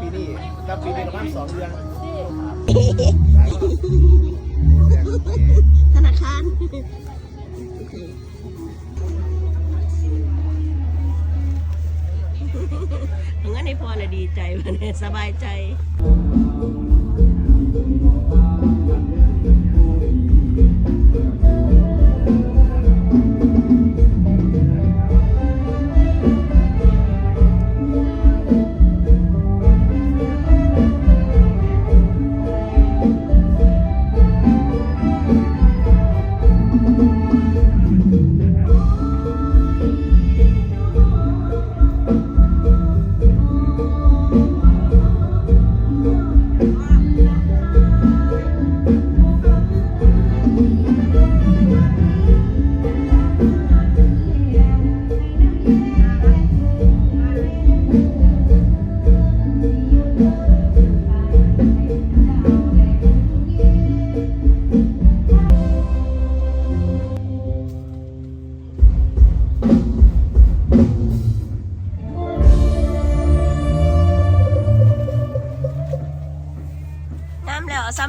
ปีนี้กับปีนี้ประมาณสองเดือนธนาคารงั้นในพอน่ะดีใจวันนี้สบายใจ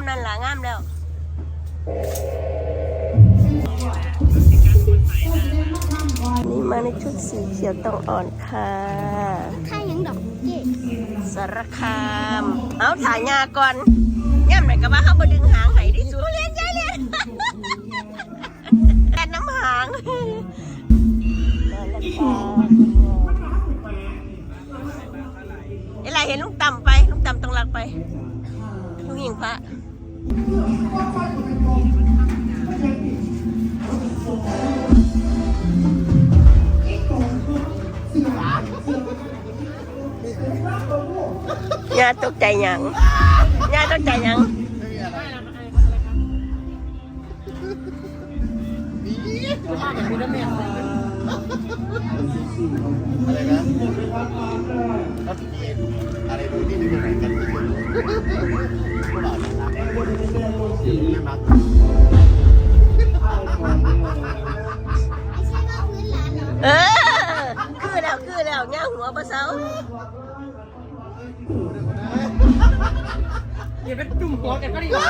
นั่นล่ะงามแล้วนี่มาในชุดสีเขียวต้องอ่อนค่ะข้ายังดอกเจ๊สารคาม เอาถ่ายงาก่อนย่ำไหนก็ว่าเขามาดึงหางไห้ที่สูเรียนใจเรียนแอนน้ำหางเย่าตกใจยังย่าตกใจยังอะไรนะถ้ามีอะไรดูนี่ดูยังไงกันไม่รู้ก็บอกน่ารักน่า รักไม่ใช่ว่าพื้นร้านเหรอเออ คือแล้วคือแล้วย่าหัวปลาเสาอย่าไปจุ่มหัวกันก็ดีกว่า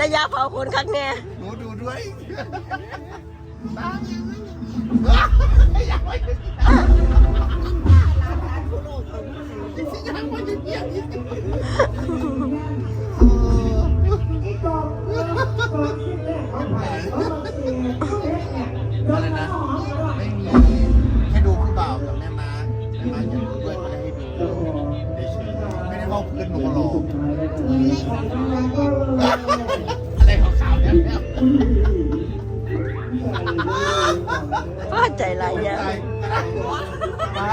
ระยะเผาขนคักแน่หนูดูด้วย ๆไม่ได้ว่าเพื่อนหนูหลอกอะไรของสาวเนี่ยก็ใจหลายอย่างมา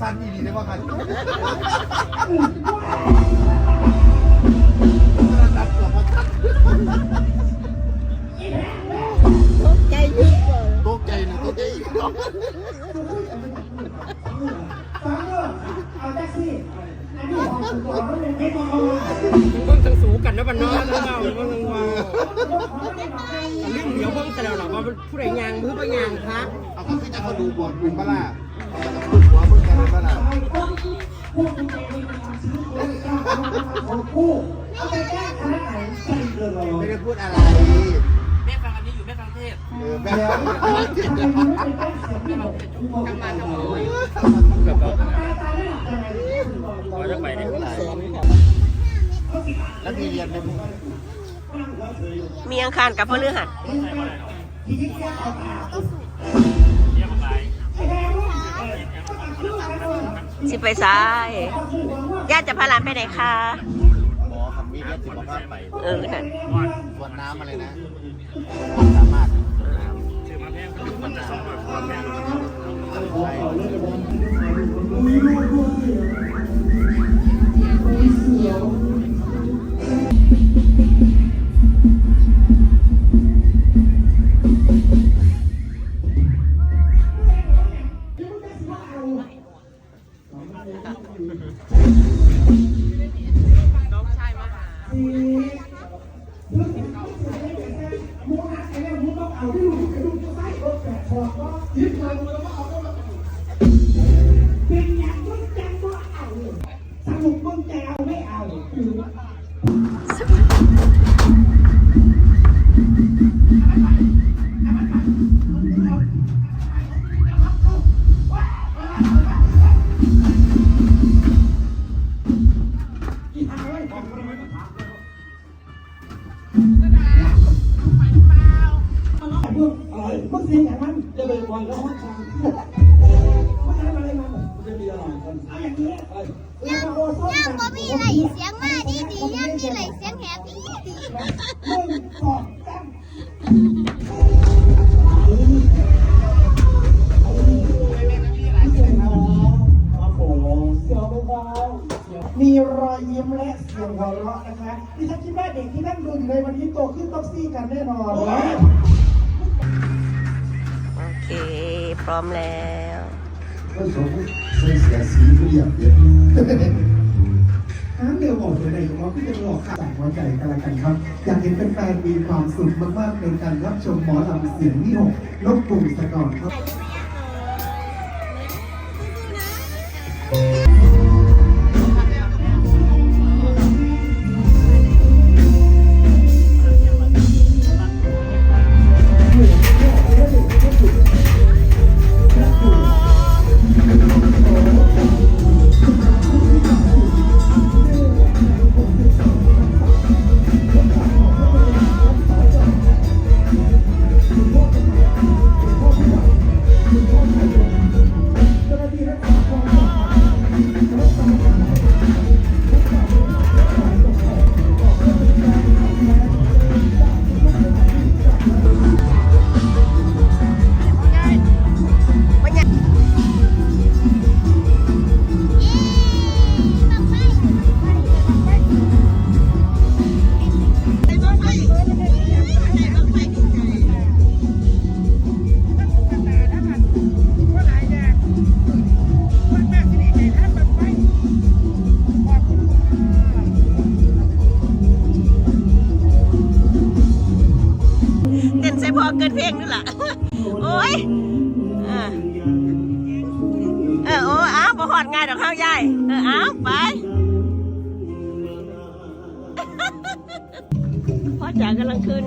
สั้นอีดีได้ป่ะครับ เบิ่งทั้งสูกันนะบ้านนอกนะเราเบิ่งทั้งว่าเรื่องเดี๋ยวเบิ่งแต่เราหรอว่าผู้ใดยางมือไปยางพักเอาก็คือจะเขาดูบอลเป็นบ้าล่ะหัวมึงกันเป็นบ้าล่ะไม่ได้พูดอะไรแม่ฟังอันนี้อยู่แม่ฟังเทศเออแม่ฟังกำมาทำไมว่าจะไปเนี่ย แล้วมีเรียนไหมมีอังคารกับพฤหัสสิไปซ้ายญาติจะพาหลานไปไหนคะหมอคำมีเรียนสิบภาพไปเออนั่นส่วนน้ำอะไรนะ เป็นยัง ย่างยแล้วก็โอ้ส้มย่างบ่มีไหลเสียงมาดีดีย่างมีไหลเสียงแหบดีดีหนึ่งสองสามโอ้โหเสียวเบาๆมีรอยยิ้มและเสียงหัวเราะนะคะดิฉันคิดว่าเด็กที่นั่งดูอยู่ในวันนี้โตขึ้นต้องซี่กันแน่นอนโอเค พร้อมแล้ว ใส่เสียสีเรียบเรียบน้ำเดียวบอกเลยในหัวพี่จะหลอกขายหัวใจกันละกันครับ อยากเห็นแฟนๆมีความสุขมากๆในการรับชมหมอลำเสียงนี่หกนกกลุ่มสะก่อนครับ อ้าวบ่หอดง่ายดอกข้าวยายเออเอาไปพ่อจ๋ากำลังขึ้น